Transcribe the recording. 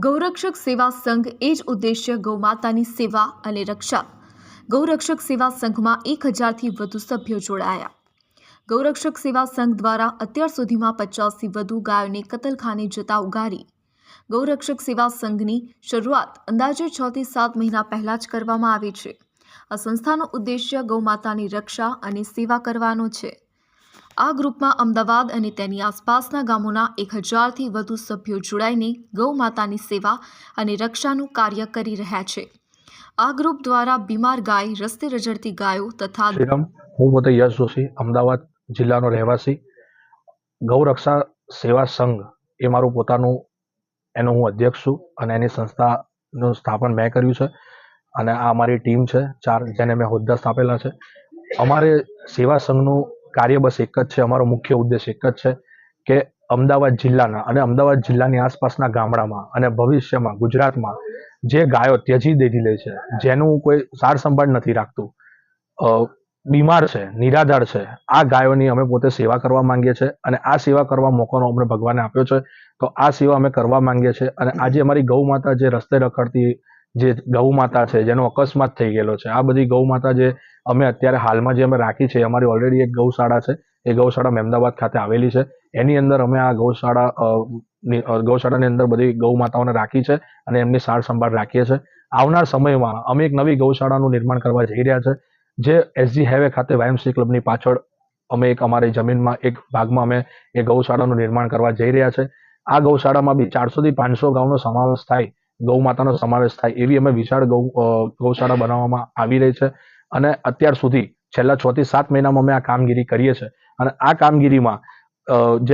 ગૌરક્ષક સેવા સંઘ એ જ ઉદ્દેશ્ય ગૌમાતાની સેવા અને રક્ષા. ગૌરક્ષક સેવા સંઘમાં એક હજારથી વધુ સભ્યો જોડાયા. ગૌરક્ષક સેવા સંઘ દ્વારા અત્યાર સુધીમાં પચાસથી વધુ ગાયોને કતલખાને જતા ઉગારી. ગૌરક્ષક સેવા સંઘની શરૂઆત અંદાજે છ થી સાત મહિના પહેલાં જ કરવામાં આવી છે. આ સંસ્થાનો ઉદ્દેશ્ય ગૌમાતાની રક્ષા અને સેવા કરવાનો છે. આ ગ્રુપમાં અમદાવાદ અને તેની આસપાસના ગામોના એક હજારથી વધુ સભ્યો જોડાઈને ગૌ માતાની સેવા અને રક્ષાનું કાર્ય કરી રહ્યા છે. આ ગ્રુપ દ્વારા બીમાર ગાય રસ્તે રજડતી ગાયો તથા હું પોતે યશ જોશી, અમદાવાદ જિલ્લાનો રહેવાસી. ગૌરક્ષા સેવા સંઘ એ મારું પોતાનું, એનો હું અધ્યક્ષ છું અને એની સંસ્થાનું સ્થાપન મેં કર્યું છે અને આ અમારી ટીમ છે. ચાર જેને મેં હોદ્દા સ્થાપેલા છે. અમારે સેવા સંઘનું કાર્ય બસ એક જ છે, અમારો મુખ્ય ઉદ્દેશ એક જ છે કે અમદાવાદ જિલ્લાના અને અમદાવાદ જિલ્લાની આસપાસના ગામડામાં અને ભવિષ્યમાં ગુજરાતમાં જે ગાયો ત્યજી દીધી લે છે, જેનું કોઈ સાર સંભાળ નથી રાખતું બીમાર છે, નિરાધાર છે, આ ગાયોની અમે પોતે સેવા કરવા માંગીએ છીએ અને આ સેવા કરવા મોકોનો અમને ભગવાને આપ્યો છે. તો આ સેવા અમે કરવા માંગીએ છીએ અને આજે અમારી ગૌ માતા જે રસ્તે રખડતી જે ગૌ માતા છે, જેનો અકસ્માત થઈ ગયેલો છે. આ બધી ગૌ માતા જે અમે અત્યારે હાલમાં જે અમે રાખી છે, અમારી ઓલરેડી એક ગૌશાળા છે. એ ગૌશાળા મહેમદાબાદ ખાતે આવેલી છે. એની અંદર અમે આ ગૌશાળા ગૌશાળાની અંદર બધી ગૌ માતાઓને રાખી છે અને એમની સાર સંભાળ રાખીએ છીએ આવનાર સમયમાં અમે એક નવી ગૌશાળાનું નિર્માણ કરવા જઈ રહ્યા છે. જે એસજી હાઈવે ખાતે વાયમસી ક્લબની પાછળ અમે એક અમારી જમીનમાં એક ભાગમાં અમે એ ગૌશાળાનું નિર્માણ કરવા જઈ રહ્યા છે. આ ગૌશાળામાં બી ચારસો થી પાંચસો ગાઉનો સમાવેશ થાય ગૌ માતાનો સમાવેશ થાય એવી અમે વિશાળ ગૌ ગૌશાળા બનાવવામાં આવી રહી છે. અને અત્યાર સુધી છેલ્લા છ થી સાત મહિનામાં અમે આ કામગીરી કરીએ છીએ. અને આ કામગીરીમાં જે